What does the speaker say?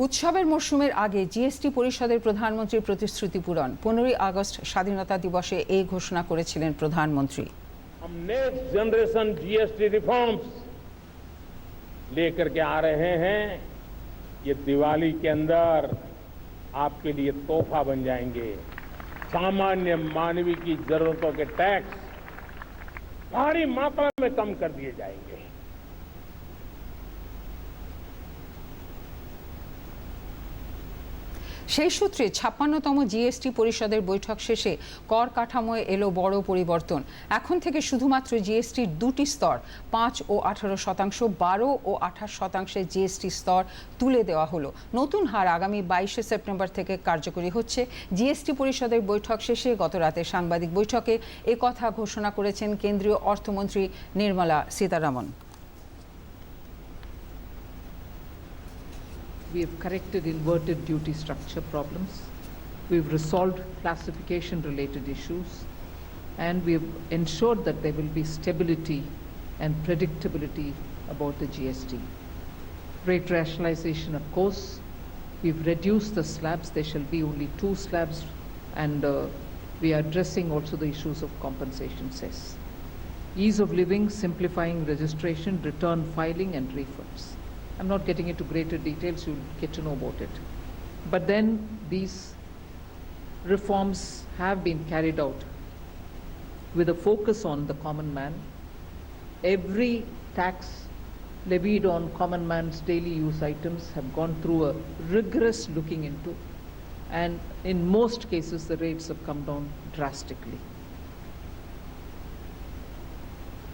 উৎসবের মরশুমের আগে জিএসটি পরিষদের প্রধানমন্ত্রীর প্রতিশ্রুতি পূরণ পনেরোই আগস্ট স্বাধীনতা দিবসে এই ঘোষণা করেছিলেন প্রধানমন্ত্রী हम नेक्स्ट जनरेशन जीएसटी रिफॉर्म्स लेकर के आ रहे हैं ये दिवाली के अंदर आपके लिए तोहफा बन जाएंगे सामान्य मानवीय की जरूरतों के टैक्स भारी मात्रा में कम कर दिए जाएंगे সেই সূত্রে ছাপ্পান্নতম জিএসটি পরিষদের বৈঠক শেষে কর কাঠামোয় এলো বড় পরিবর্তন। এখন থেকে শুধুমাত্র জিএসটির দুটি স্তর, পাঁচ ও আঠারো শতাংশ, বারো ও আঠাশ শতাংশের জিএসটি স্তর তুলে দেওয়া হলো। নতুন হার আগামী বাইশে সেপ্টেম্বর থেকে কার্যকরী হচ্ছে। জিএসটি পরিষদের বৈঠক শেষে গত রাতে সাংবাদিক বৈঠকে কথা ঘোষণা করেছেন কেন্দ্রীয় অর্থমন্ত্রী Nirmala Sitharaman. We have corrected inverted duty structure problems. We've resolved classification related issues. And we've ensured that there will be stability and predictability about the GST. Rate rationalization, of course. We've reduced the slabs. There shall be only two slabs. And uh, we are addressing also the issues of compensation cess. Ease of living, simplifying registration, return filing, and refunds. I'm not getting into greater details, you'll get to know about it. But then these reforms have been carried out with a focus on the common man. Every tax levied on common man's daily use items have gone through a rigorous looking into, and in most cases, the rates have come down drastically.